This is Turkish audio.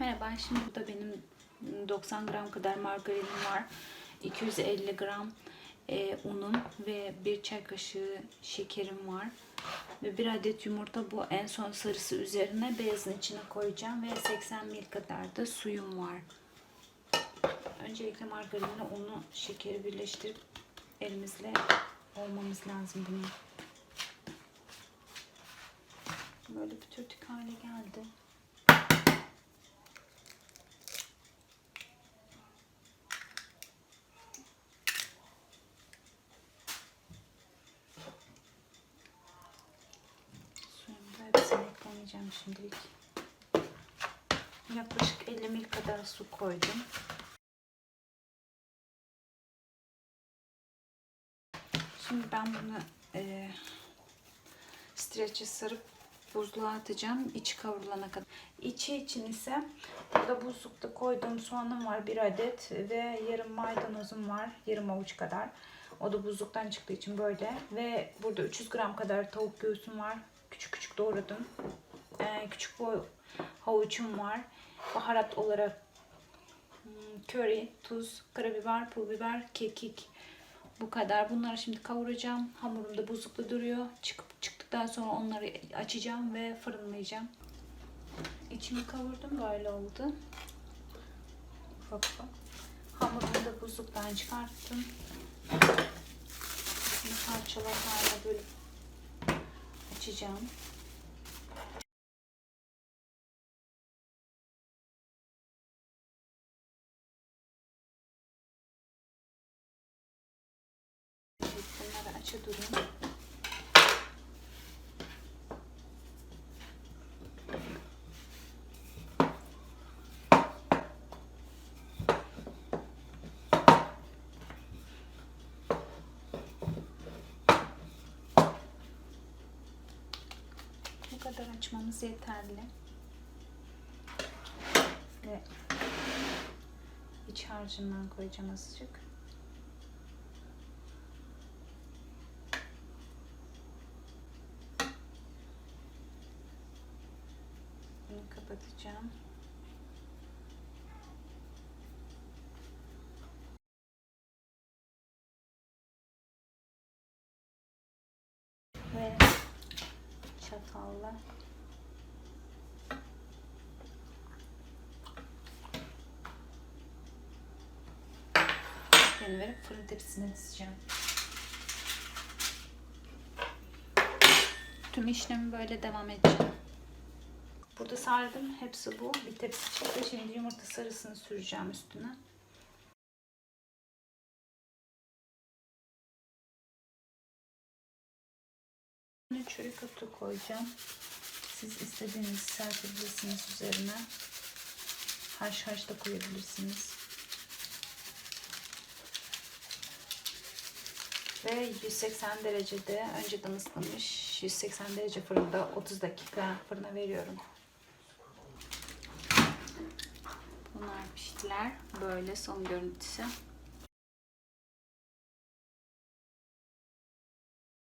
Merhaba, şimdi burada benim 90 gram kadar margarinim var. 250 gram e, unum ve bir çay kaşığı şekerim var. Ve bir adet yumurta bu en son sarısı üzerine beyazın içine koyacağım ve 80 ml kadar da suyum var. Öncelikle margarinle unu, şekeri birleştirip elimizle olmamız lazım bunu. Böyle bir tütük hale geldi. Suyumu da eklemeyeceğim şimdilik. Yaklaşık 50 ml kadar su koydum. Şimdi ben bunu e, streçe sarıp buzluğa atacağım içi kavrulana kadar. İçi için ise burada buzlukta koyduğum soğanım var bir adet ve yarım maydanozum var yarım avuç kadar. O da buzluktan çıktığı için böyle ve burada 300 gram kadar tavuk göğsüm var. Küçük küçük doğradım. Küçük boy havuçum var. Baharat olarak hmm, köri, tuz, karabiber, pul biber, kekik, bu kadar. Bunları şimdi kavuracağım. Hamurum da buzlukta duruyor. Çıkıp çıktıktan sonra onları açacağım ve fırınlayacağım. İçimi kavurdum. Böyle oldu. Ufak. Hamurumu da buzluktan çıkarttım. Şimdi parçalar haline bölüp açacağım. Aça durayım. Bu kadar açmamız yeterli. Ve iç harcından koyacağım azıcık. Bunu kapatacağım. Ve çatalla yani verip fırın tepsisine dizeceğim. Tüm işlemi böyle devam edeceğim. Burada sardım. Hepsi bu. Bir tepsi çıktı. Şimdi yumurta sarısını süreceğim üstüne. Çörek otu koyacağım. Siz istediğiniz serpebilirsiniz üzerine. Haş haş da koyabilirsiniz. Ve 180 derecede önceden ısıtılmış 180 derece fırında 30 dakika fırına veriyorum. Bunlar piştiler. Böyle son görüntüsü.